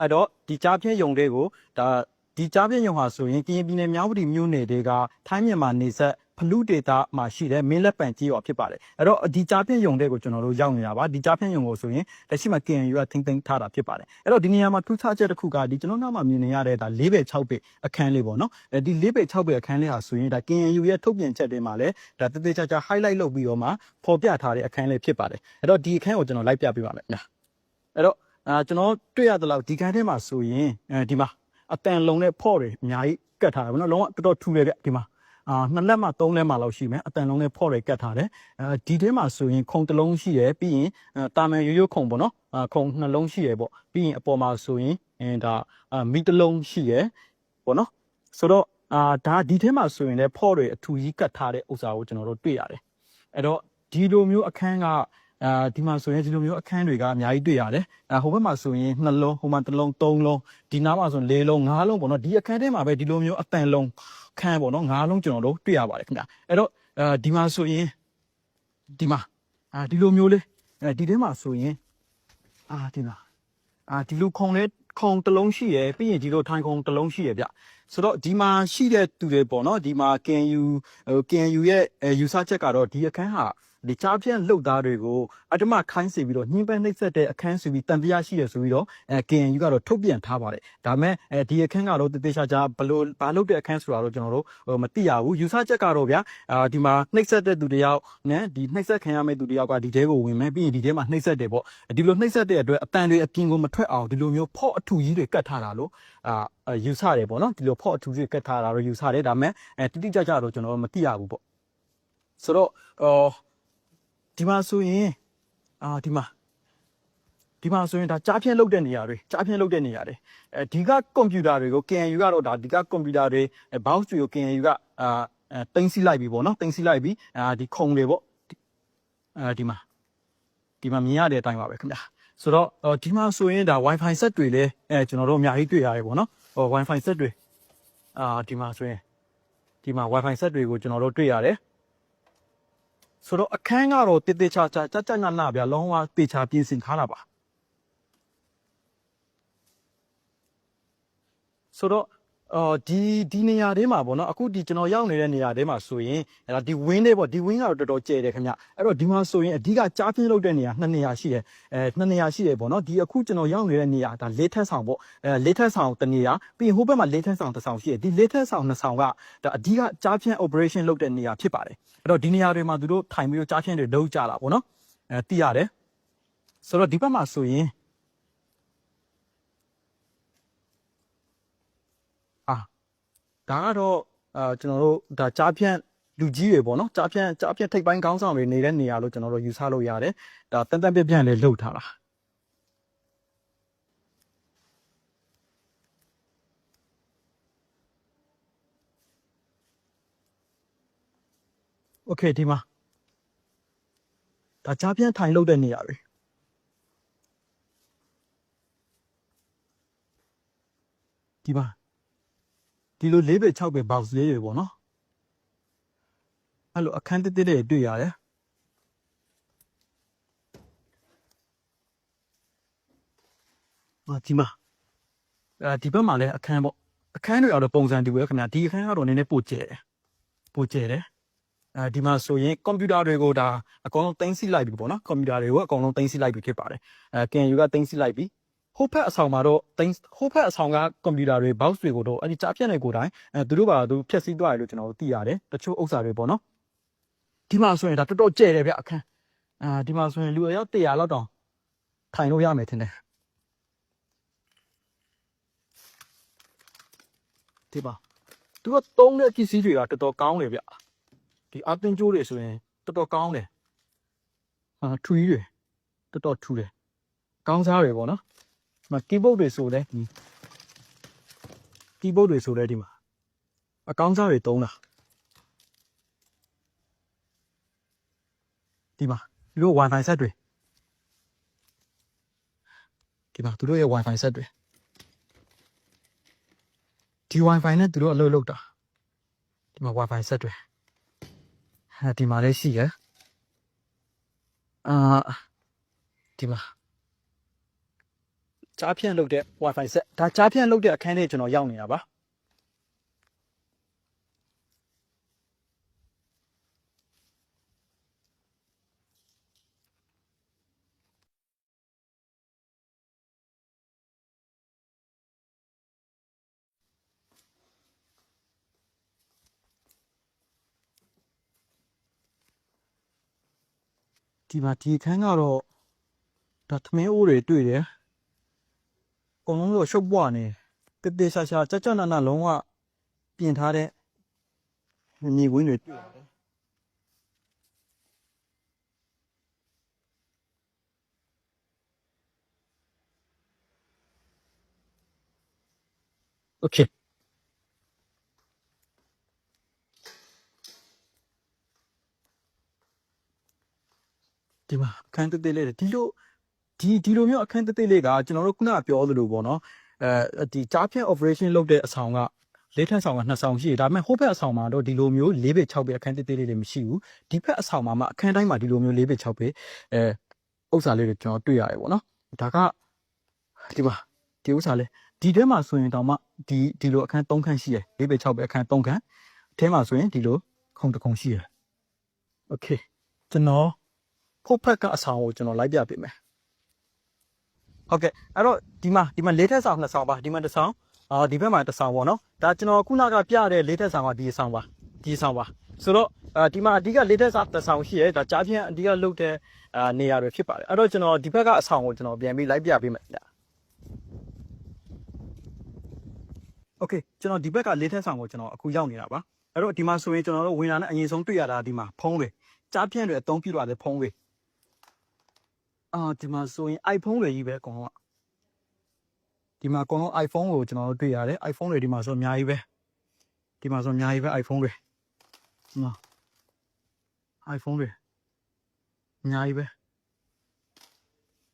အဲ့တော့ဒီကြားပြင်းယုံတွေကိုဒါဒီကြားပြင်းယုံဟာဆိုရင်ကရင်ပြည်နယ်မြောက်ဦးမြို့နယ်တွေကထိုင်းမြန်မာနေဆက်ဖလူဒေတာမှာရှိတဲ့မင်းလက်ပံကြီးရောဖြစ်ပါတယ်အဲ့တော့ဒီကြားပြင်းယုံတွေကိုကျွန်တော်တို့ရောက်နေတာပါဒီကြားပြင်းယုံကိုဆိုရင်လက်ရှိမှာ KNU ကထိမ့်သိမ်းထားတာဖြစ်ပါတယ်အဲ့တော့ဒီနေရာမှာထူးခြားချက်တစ်ခုကဒီကျွန်တော်နောက်မှာမြင်နေရတဲ့ဒါ၄ဘဲ6ဘဲအခန်းလေးပေါ့နော်အဲဒီ၄ဘဲ6ဘဲအခန်းလေးဟာဆိုရင်ဒါ KNU ရဲ့ထုတ်ပြန်ချက်တွေမှာလည်းဒါတသေးချာချာ highlight လုပ်ပြီးတော့မှပေါ်ပြထားတဲ့အခန်းလေးဖြစ်ပါတယ်အဲ့တော့ဒီအခန်းကိုကျွန်တော်လိုက်ပြပေးပါမယ်ခင်ဗျာအဲ့တော့ အာကျွန်တော်တွေ့ရသလောက်ဒီခန်းထဲမှာဆိုရင်အဲဒီမှာအတန်လုံးနဲ့ဖော့တွေအများကြီးကတ်ထားတယ်ဗောနော်လုံးဝတော်တော်ထူတယ်ဗျဒီမှာအာနှစ်လက်မှသုံးလက်မှလောက်ရှိမယ်အတန်လုံးနဲ့ဖော့တွေကတ်ထားတယ်အဲဒီထဲမှာဆိုရင်ခုံတစ်လုံးရှိရယ်ပြီးရင်အာတာမန်ရိုးရိုးခုံပေါ့နော်အာခုံနှလုံးရှိရယ်ပေါ့ပြီးရင်အပေါ်မှာဆိုရင်အင်းဒါအာမီတစ်လုံးရှိရယ်ပေါ့နော်ဆိုတော့အာဒါဒီထဲမှာဆိုရင်လည်းဖော့တွေအထူကြီးကတ်ထားတဲ့ဥစ္စာကိုကျွန်တော်တို့တွေ့ရတယ်အဲ့တော့ဒီလိုမျိုးအခန်းက အာဒီမှာဆိုရင်ဒီလိုမျိုးအခန်းတွေကအများကြီးတွေ့ရတယ်။အဟိုဘက်မှာဆိုရင်နှလုံးဟိုမှာတစ်လုံးသုံးလုံးဒီနားမှာဆိုရင်လေးလုံးငါးလုံးပေါ့နော်ဒီအခန်းထဲမှာပဲဒီလိုမျိုးအတန်လုံးခန်းပေါ့နော်ငါးလုံးကျွန်တော်တို့တွေ့ရပါတယ်ခင်ဗျ။အဲ့တော့အဲဒီမှာဆိုရင်ဒီမှာအာဒီလိုမျိုးလေးအဲဒီထဲမှာဆိုရင်အာဒီမှာအာဒီလိုခုံလေးခုံတစ်လုံးရှိရယ်ပြီးရင်ဒီလိုထိုင်ခုံတစ်လုံးရှိရယ်ဗျ။ဆိုတော့ဒီမှာရှိတဲ့သူတွေပေါ့နော်ဒီမှာ KNU ဟို KNU ရဲ့အဲယူဆချက်ကတော့ဒီအခန်းဟာ ဒီချားဖြန့်လှုပ်သားတွေကိုအတ္တမခိုင်းစီပြီးတော့ညှင်းပန်းနှိပ်စက်တဲ့အခန်းဆိုပြီးတန်တရားရှိရဆိုပြီးတော့အဲ KNU ကတော့ထုတ်ပြန်ထားပါတယ်ဒါပေမဲ့အဲဒီအခန်းကတော့တသေးချာချာဘလို့ဘာလုပ်တဲ့အခန်းဆိုတာတော့ကျွန်တော်တို့ဟိုမသိရဘူးယူဆချက်ကတော့ဗျာအာဒီမှာနှိပ်စက်တဲ့သူတယောက်နဲ့ဒီနှိပ်စက်ခံရမယ့်သူတယောက်ကဒီတဲကိုဝင်မယ်ပြီးရင်ဒီတဲမှာနှိပ်စက်တယ်ပေါ့ဒီလိုနှိပ်စက်တဲ့အတွက်အတန်တွေအပြင်ကိုမထွက်အောင်ဒီလိုမျိုးဖော့အထူကြီးတွေကတ်ထားတာလို့အာယူဆတယ်ပေါ့နော်ဒီလိုဖော့အထူကြီးတွေကတ်ထားတာတော့ယူဆတယ်ဒါပေမဲ့အဲတိတိကျကျတော့ကျွန်တော်တို့မသိရဘူးပေါ့ဆိုတော့အော် ဒီမှာဆိုရင်အာဒီမှာဒီမှာဆိုရင်ဒါကြားဖြန့်လုပ်တဲ့နေရာတွေကြားဖြန့်လုပ်တဲ့နေရာတွေအဲဒီကကွန်ပျူတာတွေကို KNU ကတော့ဒါဒီကကွန်ပျူတာတွေ box တွေကို KNU ကအာအဲတင်စီလိုက်ပြီပေါ့နော်တင်စီလိုက်ပြီအာဒီခုံတွေပေါ့အဲဒီမှာဒီမှာမြင်ရတဲ့အတိုင်းပါပဲခင်ဗျာဆိုတော့အော်ဒီမှာဆိုရင်ဒါ Wi-Fi set တွေလည်းအဲကျွန်တော်တို့အများကြီးတွေ့ရတယ်ပေါ့နော်ဟို Wi-Fi set တွေအာဒီမှာဆိုရင်ဒီမှာ Wi-Fi set တွေကိုကျွန်တော်တို့တွေ့ရတယ် ဆိုတော့အခန်းကတော့တေတေချာချာကြကြနာနာဗျာလုံးဝတေချာပြင်ဆင်ထားတာပါဆိုတော့ အော်ဒီဒီနေရာတွေမှာပေါ့နော်အခုဒီကျွန်တော်ရောက်နေတဲ့နေရာတွေမှာဆိုရင်အဲ့ဒါဒီ wing တွေပေါ့ဒီ wing ကတော့တော်တော်ကျယ်တယ်ခင်ဗျအဲ့တော့ဒီမှာဆိုရင်အဓိကကြားပြင်းလုပ်တဲ့နေရာနှစ်နေရာရှိတယ်အဲနှစ်နေရာရှိတယ်ပေါ့နော်ဒီအခုကျွန်တော်ရောက်နေတဲ့နေရာဒါလေးထက်ဆောင်ပေါ့အဲလေးထက်ဆောင်တစ်နေရာပြီးရင်ဟိုဘက်မှာလေးထက်ဆောင်တစ်ဆောင်ရှိတယ်ဒီလေးထက်ဆောင်နှစ်ဆောင်ကဒါအဓိကကြားပြင်း operation လုပ်တဲ့နေရာဖြစ်ပါတယ်အဲ့တော့ဒီနေရာတွေမှာသူတို့ထိုင်ပြီးတော့ကြားဖြန့်တွေလုံးကြတာပေါ့နော်အဲသိရတယ်ဆိုတော့ဒီဘက်မှာဆိုရင်အာ ဒါကတော့အာကျွန်တော်တို့ဒါကြားဖြန့်လူကြီးတွေပေါ့နော်ကြားဖြန့်ကြားဖြန့်ထိပ်ပိုင်းခေါင်းဆောင်တွေနေတဲ့နေရာလို့ကျွန်တော်တို့ယူဆလို့ရတယ်ဒါတန်တန်ပြက်ပြက်လေးလှုပ်ထားတာโอเคဒီမှာဒါကြားဖြန့်ထိုင်လှုပ်တဲ့နေရာတွေဒီမှာ ဒီလို၄ပဲ6ပဲ box လေးတွေပေါ့နော်အဲ့လိုအခန်းတစ်တစ်တွေတွေ့ရတယ်အာဒီမှာအဲဒီဘက်မှာလည်းအခန်းပေါ့အခန်းတွေကတော့ပုံစံတူပဲခင်ဗျာဒီအခန်းကတော့နည်းနည်းပိုကျဲတယ်ပိုကျဲတယ်အဲဒီမှာဆိုရင်ကွန်ပျူတာတွေကိုဒါအကောင်လုံးတင်စီလိုက်ပြီပေါ့နော်ကွန်ပျူတာတွေကိုအကောင်လုံးတင်စီလိုက်ပြီဖြစ်ပါတယ်အဲကန်ယူကတင်စီလိုက်ပြီ ဟိုဖက်အဆောင်မှာတော့တင်ဟိုဖက်အဆောင်ကကွန်ပျူတာတွေ box တွေကိုတော့အဲဒီကြားပြက်နေကိုယ်တိုင်အဲသူတို့ပါသူဖြက်စီးသွားတယ်လို့ကျွန်တော်တို့သိရတယ်တချို့ဥစ္စာတွေပေါ့နော်ဒီမှာဆိုရင်ဒါတော်တော်ကျဲတယ်ဗျအခန်းအာဒီမှာဆိုရင်လူအယောက်100လောက်တောင်ထိုင်လို့ရမယ်ထင်တယ်ဒီပါသူကတုံးတဲ့ပစ္စည်းတွေကတော်တော်ကောင်းတယ်ဗျဒီအပင်ကျိုးတွေဆိုရင်တော်တော်ကောင်းတယ်ဟာထူကြီးတွေတော်တော်ထူတယ်ကောင်းစားတွေပေါ့နော်ဒီ မှာ keyboard တွေဆိုလဲဒီ keyboard တွေဆိုလဲဒီမှာအကောင်းစားတွေတုံးတာဒီမှာသူတို့ wifi set တွေဒီမှာသူတို့ရဲ့ wifi set တွေဒီ wifi နဲ့သူတို့အလုပ်လုပ်တာဒီမှာ wifi set တွေအဲဒီမှာလည်းရှိရယ်အာဒီမှာ ကြားဖြန့်လုပ်တဲ့ Wi-Fi set ဒါကြားဖြန့်လုပ်တဲ့အခန်းထဲကျွန်တော်ရောက်နေတာပါဒီမှာဒီအခန်းကတော့ဒါသမင်းအိုးတွေတွေ့တယ်အ ကုန်လုံးတော့ရှုပ်ပွားနေတတေရှာရှာကြက်ကြက်နနလုံးဝပြင်ထားတဲ့မြေဝင်းတွေတွေ့ရတယ်โอเค ဒီမှာအခန်းတစ်သေးလေးတွေဒီလို ဒီဒီလိုမျိုးအခန်းတစ်သေးလေးကကျွန်တော်တို့ခုနကပြောသလိုပေါ့နော်အဲဒီကြားဖြန့် operation လုပ်တဲ့အဆောင်ကလေးထပ်ဆောင်ကနှစ်ဆောင်ရှိတယ်ဒါပေမဲ့ဟိုဘက်အဆောင်မှာတော့ဒီလိုမျိုး၄ဘစ်6ဘစ်အခန်းတစ်သေးလေးတွေမရှိဘူးဒီဘက်အဆောင်မှာမှအခန်းတိုင်းမှာဒီလိုမျိုး၄ဘစ်6ဘစ်အဲဥစ္စာလေးတွေကျွန်တော်တွေ့ရတယ်ပေါ့နော်ဒါကဒီမှာဒီဥစ္စာလေးဒီထဲမှာဆိုရင်တောင်မှဒီဒီလိုအခန်း၃ခန်းရှိတယ်၄ဘစ်6ဘစ်အခန်း၃ခန်းအထဲမှာဆိုရင်ဒီလိုခုံတစ်ခုံရှိတယ်โอเคကျွန်တော် ဖို့ဖက်ကအဆောင်ကိုကျွန်တော်လိုက်ပြပေးမယ် ဟုတ်ကဲ့အဲ့တော့ဒီမှာဒီမှာလေးထက်ဆောင်နှစ်ဆောင်ပါဒီမှာတစ်ဆောင်အာဒီဘက်မှာတစ်ဆောင်ပေါ့နော်ဒါကျွန်တော်ခုနကပြတဲ့လေးထက်ဆောင်ကဒီအဆောင်ပါဒီအဆောင်ပါဆိုတော့အာဒီမှာအဓိကလေးထက်ဆောင်တစ်ဆောင်ရှိရဲဒါကြားဖြန့်အဓိကလုတ်တဲ့အာနေရာတွေဖြစ်ပါတယ်အဲ့တော့ကျွန်တော်ဒီဘက်ကအဆောင်ကိုကျွန်တော်ပြန်ပြီးလိုက်ပြပေးမယ်ညာโอเคကျွန်တော်ဒီဘက်ကလေးထက်ဆောင်ကိုကျွန်တော်အခုရောက်နေတာပါအဲ့တော့ဒီမှာဆိုရင်ကျွန်တော်တို့ဝင်လာတဲ့အရင်ဆုံးတွေ့ရတာဒီမှာဖုံးတွေကြားဖြန့်တွေအသုံးပြုရတဲ့ဖုံးတွေ အာဒီမှာဆိုရင် iPhone တွေကြီးပဲအကုန်လုံးကဒီမှာအကုန်လုံး iPhone ကိုကျွန်တော်တို့တွေ့ရတယ် iPhone တွေဒီမှာဆိုအများကြီးပဲဒီမှာဆိုအများကြီးပဲ iPhone တွေဒီမှာ iPhone တွေအများကြီးပဲ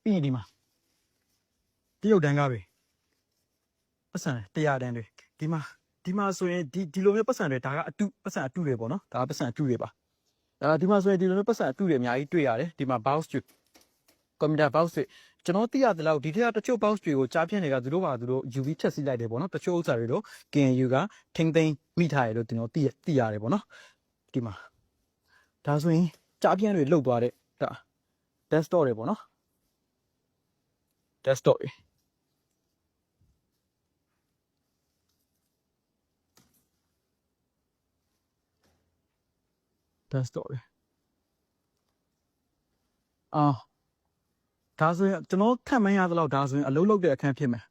ပြီးရင်ဒီမှာတရုတ်တန်းကားပဲပတ်စံ100တန်းတွေဒီမှာဒီမှာဆိုရင်ဒီဒီလိုမျိုးပတ်စံတွေဒါကအတုပတ်စံအတုတွေပေါ့နော်ဒါကပတ်စံအတုတွေပါအာဒီမှာဆိုရင်ဒီလိုမျိုးပတ်စံအတုတွေအများကြီးတွေ့ရတယ်ဒီမှာ bounce တွေ ကွန်ပျူတာ box တွေကျွန်တော်သိရသလောက်ဒီထက်ကတချို့ box တွေကိုကြားပြင်းတွေကသူတို့ပါသူတို့ UV ချက်စီလိုက်တယ်ပေါ့နော်တချို့ဥစ္စာတွေတော့ KNU ကထိမ့်သိမ်းမိထားရလို့ကျွန်တော်သိရသိရတယ်ပေါ့နော်ဒီမှာဒါဆိုရင်ကြားပြင်းတွေလုတ်သွားတဲ့ဒါ desktop တွေပေါ့နော် desktop တွေ desktop တွေအာ ဒါဆိုရင်ကျွန်တော်ခံမရသလောက်ဒါဆိုရင်အလုံးလုံးတဲ့အခန်းဖြစ်မယ်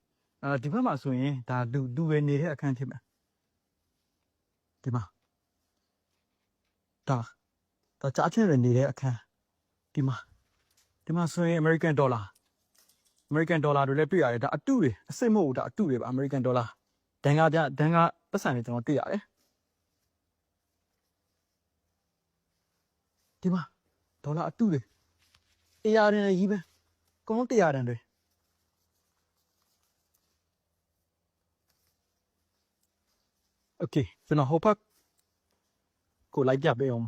အဲဒီဘက်မှာဆိုရင်ဒါလူလူပဲနေတဲ့အခန်းဖြစ်မယ်ဒီမှာဒါဒါကြားချင်းရနေတဲ့အခန်းဒီမှာဒီမှာဆိုရင် American Dollar American Dollar တွေလည်းတွေ့ရတယ်ဒါအတုတွေအစစ်မဟုတ်ဘူးဒါအတုတွေပါ American Dollar ဒန်ကပြဒန်ကပတ်စံတွေကျွန်တော်တွေ့ရတယ်ဒီမှာဒေါ်လာအတုတွေတရားရင်ကြီးပဲ အကုန်လုံးတရားတန်တွေโอเคကျွန်တော်ဟိုဘက်ကိုလိုက်ပြပေးအောင်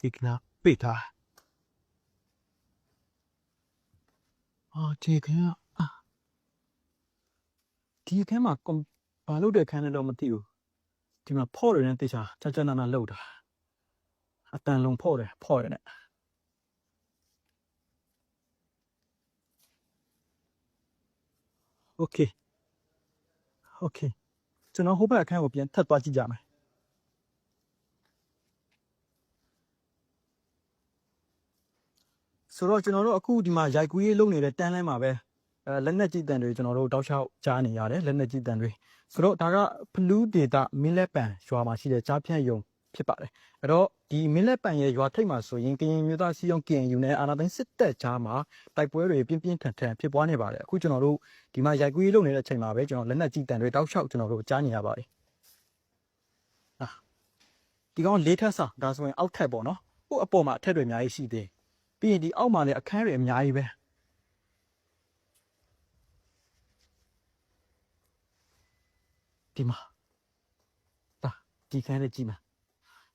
ဒီကနာပိတ်ထားအာဒီခန်းအာဒီခန်းမှာကွန်ဘာလို့တဲ့ခန်းလဲတော့မသိဘူး ဒီမှာဖော့ရတဲ့တေချာချာချာနာနာလောက်တာအတန်လုံးဖော့တယ်ဖော့ရတဲ့โอเคโอเคကျွန်တော်ဟိုဘက်အခန်းကိုပြန်ထပ်သွားကြည့်ကြမယ်ဆိုတော့ကျွန်တော်တို့အခုဒီမှာရိုက်ကူးရေးလုပ်နေတဲ့တန်းလန်းမှာပဲ အဲလက်နက်ကြီးတန်တွေကျွန်တော်တို့တောက်လျှောက်ကြားနေရတယ်လက်နက်ကြီးတန်တွေဆိုတော့ဒါကဖလူးဒေတာမင်းလက်ပံရွာမှာရှိတဲ့ကြားဖြန့်ယုံဖြစ်ပါတယ်အဲ့တော့ဒီမင်းလက်ပံရဲ့ရွာထိပ်မှာဆိုရင်ကရင်မျိုးသားစီယုံ KNU နဲ့အာနာသိန်းစစ်တပ်ကြားမှာတိုက်ပွဲတွေပြင်းပြင်းထန်ထန်ဖြစ်ပွားနေပါတယ်အခုကျွန်တော်တို့ဒီမှာရိုက်ကူးရေးလုပ်နေတဲ့အချိန်မှာပဲကျွန်တော်လက်နက်ကြီးတန်တွေတောက်လျှောက်ကျွန်တော်တို့ကြားနေရပါတယ်ဟာဒီကောင်လေးထပ်ဆောင်ဒါဆိုရင်အောက်ထပ်ပေါ့နော်ဟိုအပေါ်မှာအထက်တွေအများကြီးရှိသေးပြီးရင်ဒီအောက်မှာလည်းအခန်းတွေအများကြီးပဲ ဒီမှာဒါဒီခန်းလေးကြည့်မှာ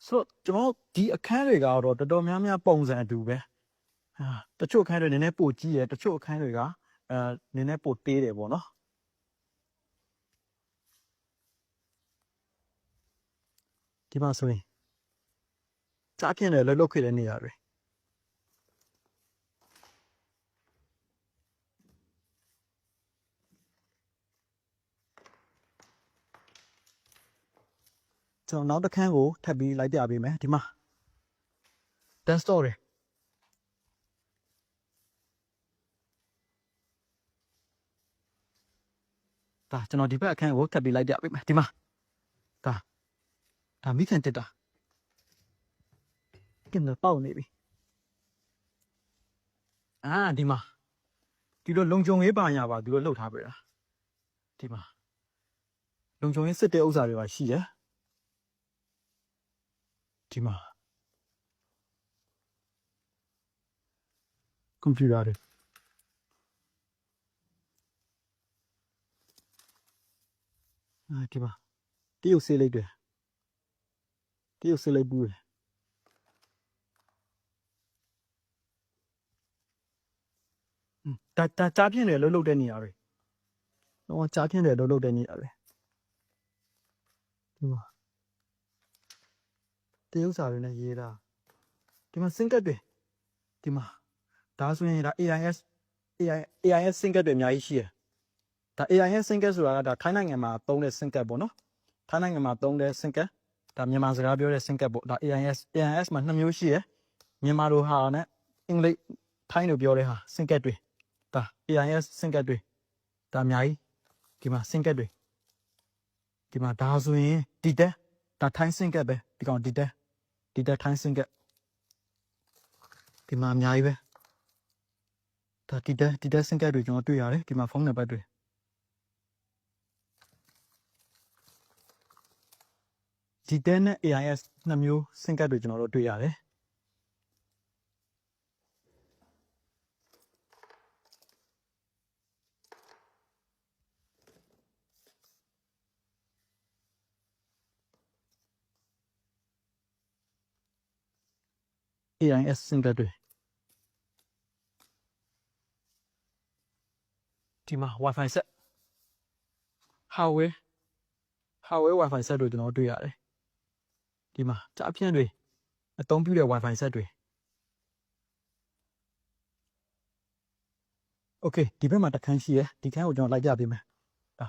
ဆိုတော့ကျွန်တော်ဒီအခန်းတွေကတော့တော်တော်များများပုံစံအတူပဲဟာတချို့အခန်းတွေနည်းနည်းပိုကြီးတယ်တချို့အခန်းတွေကအဲနည်းနည်းပိုသေးတယ်ပေါ့နော်ဒီမှာဆိုရင်ကြားပြင်းတယ်လှုပ်လှုပ်ခဲ့တဲ့နေရာတွေ ကျွန်တော်နောက်တစ်ခန်းကိုထပ်ပြီးလိုက်ပြပေးမယ်ဒီမှာ dance store တွေဒါကျွန်တော်ဒီဘက်အခန်းကိုထပ်ပြီးလိုက်ပြပေးမယ်ဒီမှာဒါဒါမိခင်တက်တာကင်တော့ပေါက်နေပြီအာဒီမှာဒီလိုလုံခြုံရေးပါညာပါဒီလိုလှုပ်ထားပေးတာဒီမှာလုံခြုံရေးစစ်တဲ့ဥစ္စာတွေပါရှိတယ် ဒီမှာကွန်ပျူတာတွေအာဒီမှာတရုတ်ဆေးလိပ်တွေတရုတ်ဆေးလိပ်ဘူးတွေဟွန်းဒါဒါကြားပြင်းတယ်လှုပ်လှုပ်တဲ့နေရာတွေတော့ကြားပြင်းတယ်လှုပ်လှုပ်တဲ့နေရာတွေဒီမှာ တရုတ်စာတွေနဲ့ရေးတာဒီမှာစင်ကတ်တွေဒီမှာဒါဆိုရင်ဒါ AIS AI AIS စင်ကတ်တွေအများကြီးရှိတယ်ဒါ AIS စင်ကတ်ဆိုတာကဒါထိုင်းနိုင်ငံမှာသုံးတဲ့စင်ကတ်ပေါ့နော်ထိုင်းနိုင်ငံမှာသုံးတဲ့စင်ကတ်ဒါမြန်မာစကားပြောတဲ့စင်ကတ်ပေါ့ဒါ AIS AIS မှာနှစ်မျိုးရှိတယ်မြန်မာလိုဟာနဲ့အင်္ဂလိပ်ထိုင်းလိုပြောတဲ့ဟာစင်ကတ်တွေဒါ AIS စင်ကတ်တွေဒါအများကြီးဒီမှာစင်ကတ်တွေဒီမှာဒါဆိုရင်ဒီတက်ဒါထိုင်းစင်ကတ်ပဲဒီကောင်ဒီတက် ဒီတက်ထိုင်းစင်ကတ်ဒီမှာအများကြီးပဲဒါဒီတက်ဒီတက်စင်ကတ်တွေကျွန်တော်တွေ့ရတယ်ဒီမှာဖုန်းနံပါတ်တွေဒီတက်နဲ့ AIS နှစ်မျိုးစင်ကတ်တွေကျွန်တော်တို့တွေ့ရတယ် AIS စင်ကတ်တွေဒီမှာ Wi-Fi set Huawei Huawei Wi-Fi set တွေကျွန်တော်တွေ့ရတယ်ဒီမှာကြားဖြန့်တွေအသုံးပြုတဲ့ Wi-Fi set တွေ Okay ဒီဘက်မှာတစ်ခန်းရှိရယ်ဒီခန်းကိုကျွန်တော်လိုက်ပြပေးမယ်ဒါ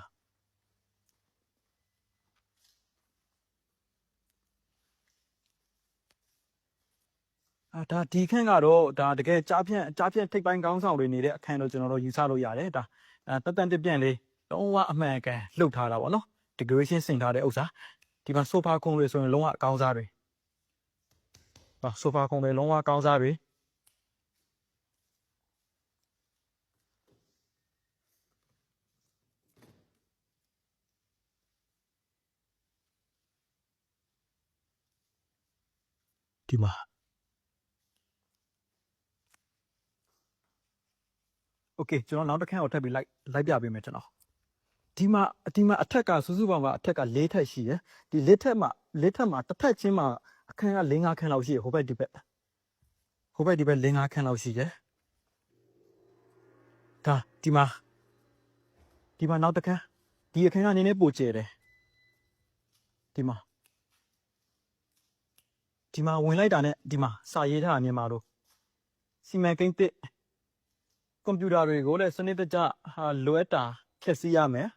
အာဒါဒီခန်းကတော့ဒါတကယ်ကြားဖြန့်ကြားဖြန့်ထိပ်ပိုင်းကောင်းဆောင်တွေနေတဲ့အခန်းတော့ကျွန်တော်တို့ယူဆလို့ရတယ်ဒါအဲတက်တန်တပြန့်လေးလုံးဝအမှန်ကန်လှုပ်ထားတာပေါ့နော် decoration ဆင်ထားတဲ့ဥစ္စာဒီမှာ sofa ခုံတွေဆိုရင်လုံးဝအကောင်းစားတွေဟာ sofa ခုံတွေလုံးဝအကောင်းစားတွေဒီမှာ Okay ကျွန်တော်နောက်တစ်ခန်းကိုထပ်ပြီးလိုက်လိုက်ပြပေးမယ်ကျွန်တော်ဒီမှာဒီမှာအထက်ကစူးစူပေါင်းကအထက်က၄ထက်ရှိတယ်ဒီ၄ထက်မှာ၄ထက်မှာတစ်ထက်ချင်းမှာအခန်းက၄၅ခန်းလောက်ရှိတယ်ဟိုဘက်ဒီဘက်ဟိုဘက်ဒီဘက်၄၅ခန်းလောက်ရှိတယ်ဒါဒီမှာဒီမှာနောက်တစ်ခန်းဒီအခန်းကနည်းနည်းပိုကျယ်တယ်ဒီမှာဒီမှာဝင်လိုက်တာနဲ့ဒီမှာစာရေးထားတာမြန်မာလိုစီမံကိန်းတစ် ကွန်ပျူတာတွေကိုလည်းစနစ်တကျဟာလိုအပ်တာဖြည့်ဆည်းရမယ်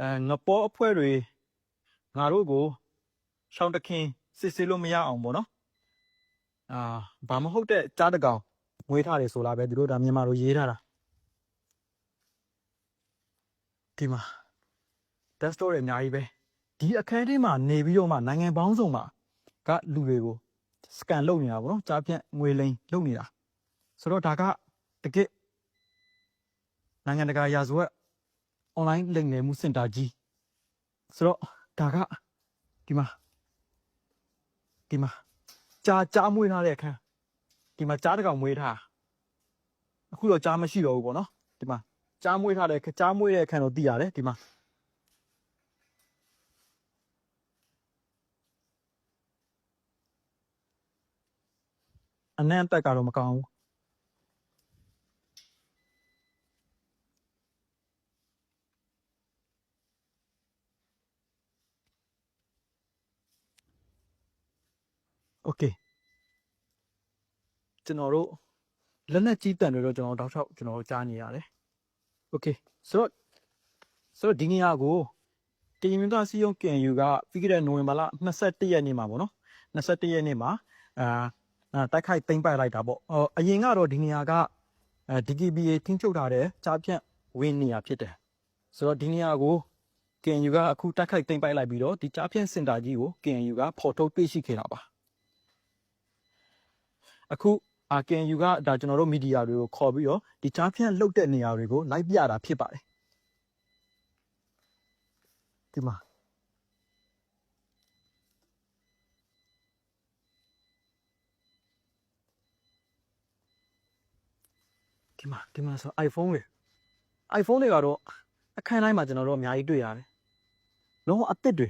အဲငပေါ်အဖွဲတွေငါတို့ကိုရှောင်းတခင်စစ်ဆေးလို့မရအောင်ပေါ့နော်အာဘာမဟုတ်တဲ့ကြားတကောင်ငွေထားတယ်ဆိုလားပဲသူတို့ဒါမြန်မာလိုရေးထားတာဒီမှာ test store တွေအများကြီးပဲဒီအခန်းထဲမှာနေပြီးတော့မှနိုင်ငံပေါင်းစုံမှာကလူတွေကို scan လုပ်နေတာပေါ့နော်ကြားဖြန့်ငွေလိမ်လုပ်နေတာဆိုတော့ဒါက တကယ့်နိုင်ငံတကာရာဇဝတ် online လိမ်လည်မှုစင်တာကြီးဆိုတော့ဒါကဒီမှာဒီမှာကြားကြားမွေးထားတဲ့အခန်းဒီမှာကြားတစ်ကောင်မွေးထားအခုတော့ကြားမရှိတော့ဘူးပေါ့နော်ဒီမှာကြားမွေးထားတဲ့ကြားမွေးတဲ့အခန်းတော့တည်ရတယ်ဒီမှာအနံ့အသက်ကတော့မကောင်းဘူး โอเคကျွန်တော်တို့လက်လက်ကြီးတန်တွေတော့ကျွန်တော်တောက်ချောက်ကျွန်တော်တို့ကြားနေရတယ်โอเคဆိုတော့ဆိုတော့ဒီနေရာကိုကရင်မျိုးသားစီယုံ KNU ကပြီးခဲ့တဲ့နိုဝင်ဘာလ21ရက်နေ့မှာပေါ့နော်21ရက်နေ့မှာအာအာတိုက်ခိုက်သိမ်းပိုက်လိုက်တာပေါ့အော်အရင်ကတော့ဒီနေရာကအဲ DKBA ထင်းချုပ်ထားတဲ့ကြားဖြန့်ဝင်းနေရာဖြစ်တယ်ဆိုတော့ဒီနေရာကို KNU ကအခုတိုက်ခိုက်သိမ်းပိုက်လိုက်ပြီးတော့ဒီကြားဖြန့်စင်တာကြီးကို KNU ကဖော်ထုတ်တွေ့ရှိခဲ့တာပါ အခုအာ KNU ကဒါကျွန်တော်တို့မီဒီယာတွေကိုခေါ်ပြီးတော့ဒီကြားဖြန့်လုတ်တဲ့နေရာတွေကိုလိုက်ပြတာဖြစ်ပါတယ်ဒီမှာဒီမှာဒီမှာဆို iPhone တွေ iPhone တွေကတော့အခန်းတိုင်းမှာကျွန်တော်တို့အများကြီးတွေ့ရတယ်။လုံးဝအသစ်တွေ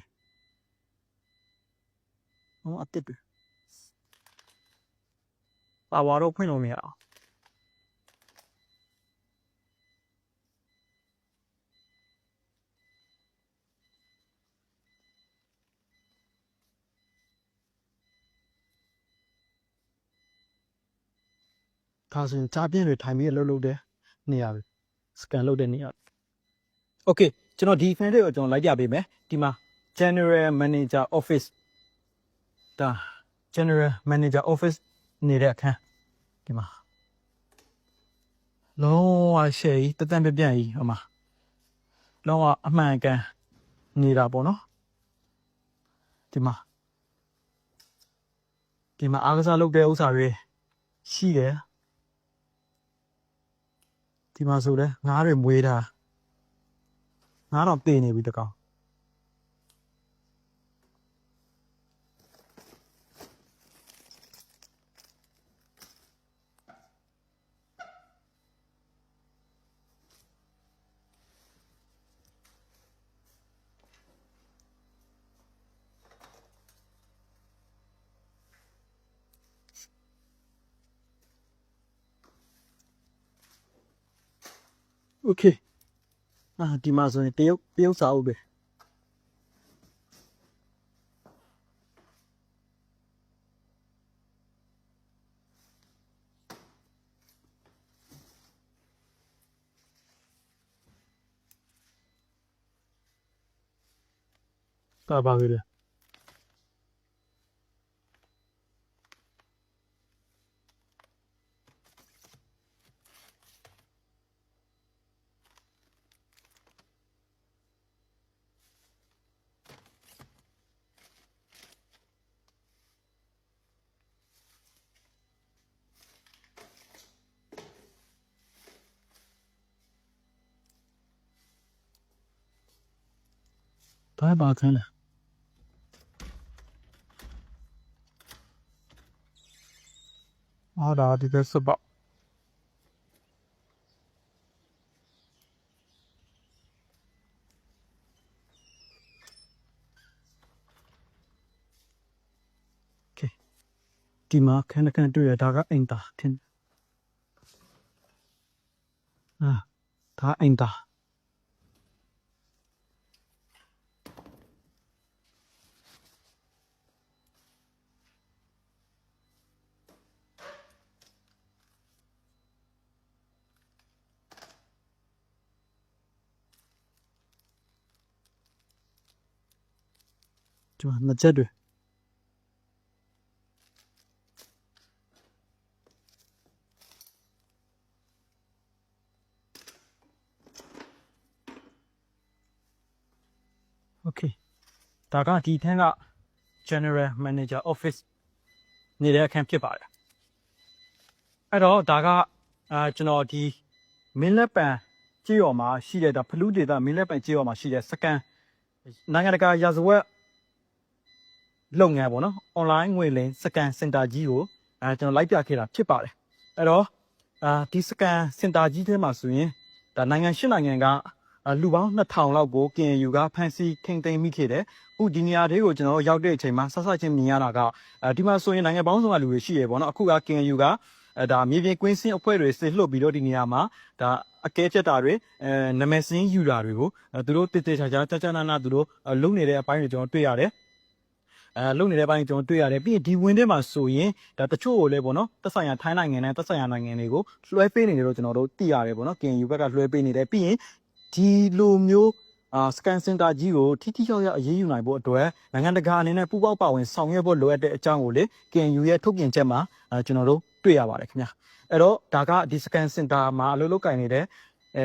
လုံးဝအသစ်တွေ ပါဝါတော့ဖွင့်လို့မရအောင်ဒါဆိုရင်ကြားပြင်းတွေထိုင်ပြီးလှုပ်လှုပ်တဲ့နေရာပဲစကန်လုပ်တဲ့နေရာโอเคကျွန်တော်ဒီ fan တွေကိုကျွန်တော်လိုက်ပြပေးမယ်ဒီမှာ General Manager Office ဒါ General Manager Office နေတဲ့အခန်းဒီမှာလုံးဝရှယ်ကြီးတတန်ပြပြန့်ကြီးဟိုမှာလုံးဝအမှန်ကန်နေတာပေါ့နော်ဒီမှာဒီမှာအားကစားလုပ်တဲ့ဥစ္စာတွေရှိတယ်ဒီမှာဆိုလဲငါးတွေမွေးတာငါးတော့ပေးနေပြီတကောင် O quê? Ah, de Amazônia. Tem eu, tem eu Sauber. Tá, barulho. ပါခန်းလားအာဒါဒီသက်စပေါ့ဒီမှာခဏခဏတွေ့ရတာကအိမ်သာထင်အာဒါအိမ်သာ ဒီမှာနှစ်ချက်တွေโอเคဒါကဒီထန်းက General Manager Office နေတဲ့အခန်းဖြစ်ပါတယ်အဲ့တော့ဒါကအာကျွန်တော်ဒီမင်းလက်ပံကြေးရော်မှာရှိတဲ့ဒါဖလူးဒေတာမင်းလက်ပံကြေးရော်မှာရှိတဲ့စကန်နိုင်ငံတကာရာဇဝတ် လုပ်ငန်းပေါ့နော် online ငွေလိမ်စကန်စင်တာကြီးကိုအဲကျွန်တော်လိုက်ပြခဲ့တာဖြစ်ပါတယ်အဲ့တော့အာဒီစကန်စင်တာကြီးထဲမှာဆိုရင်ဒါနိုင်ငံရှစ်နိုင်ငံကအာလူပေါင်း2000လောက်ကို KNU ကဖမ်းဆီးထိန်းသိမ်းမိခဲ့တယ်အခုဒီနေရာတွေကိုကျွန်တော်တို့ရောက်တဲ့အချိန်မှာဆက်ဆက်ချင်းမြင်ရတာကအဲဒီမှာဆိုရင်နိုင်ငံပေါင်းစုံကလူတွေရှိရပေါ့နော်အခုက KNU ကအဲဒါမြေပြင်ကွင်းစင်းအဖွဲ့တွေစစ်လှုပ်ပြီးတော့ဒီနေရာမှာဒါအကဲချက်တာတွေအဲနမစင်းယူတာတွေကိုအဲသူတို့တည်တည်ချာချာကြကြနာနာသူတို့အဲလုံနေတဲ့အပိုင်းတွေကျွန်တော်တွေ့ရတယ် အဲလုံနေတဲ့ဘက်ကျွန်တော်တွေ့ရတယ်ပြီးရင်ဒီဝင်းထဲမှာဆိုရင်ဒါတချို့ကိုလည်းပေါ့နော်သက်ဆိုင်ရာထိုင်းနိုင်ငံနဲ့သက်ဆိုင်ရာနိုင်ငံတွေကိုလွှဲပေးနေတယ်လို့ကျွန်တော်တို့သိရတယ်ပေါ့နော် KNU ဘက်ကလွှဲပေးနေတယ်ပြီးရင်ဒီလိုမျိုးအာစကန်စင်တာကြီးကိုထိထိရောက်ရောက်အရေးယူနိုင်ဖို့အတွက်နိုင်ငံတကာအနေနဲ့ပူးပေါင်းပါဝင်ဆောင်ရွက်ဖို့လိုအပ်တဲ့အကြောင်းကိုလေ KNU ရဲ့ထုတ်ပြန်ချက်မှာအဲကျွန်တော်တို့တွေ့ရပါတယ်ခင်ဗျာအဲ့တော့ဒါကဒီစကန်စင်တာမှာအလုပ်လုပ်ကင်နေတဲ့အဲ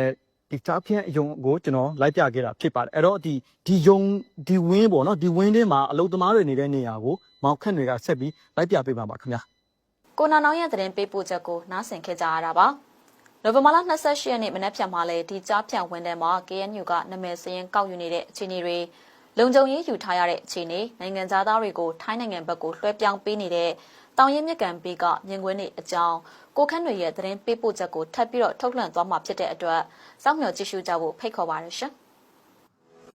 ဒီကြားဖြန့်အယုံကိုကျွန်တော်လိုက်ပြခဲ့တာဖြစ်ပါတယ်အဲ့တော့ဒီဒီယုံဒီဝင်းပေါ့နော်ဒီဝင်းထဲမှာအလုပ်သမားတွေနေတဲ့နေရာကိုမောင်ခန့်တွေကဆက်ပြီးလိုက်ပြပေးပါပါခင်ဗျာကိုနာနောင်ရဲ့သတင်းပေးပို့ချက်ကိုနားဆင်ခဲ့ကြရတာပါနိုဝင်ဘာလ28ရက်နေ့မနက်ဖြန်မှာလဲဒီကြားဖြန့်ဝန်တန်းမှာ KNU ကနာမည်စရင်ကောက်ယူနေတဲ့အခြေအနေတွေလုံခြုံရေးယူထားရတဲ့အခြေအနေနိုင်ငံသားတွေကိုထိုင်းနိုင်ငံဘက်ကိုလွှဲပြောင်းပေးနေတဲ့တောင်ရင်မြစ်ကန်ဘေးကမြင်ကွင်းတွေအကြောင်း ကိုခန့်တွေရဲ့သတင်းပေးပို့ချက်ကိုထပ်ပြီးတော့ထုတ်လွှင့်သွားမှာဖြစ်တဲ့အတွက်စောင့်မျှော်ကြည့်ရှုကြဖို့ဖိတ်ခေါ်ပါရရှင်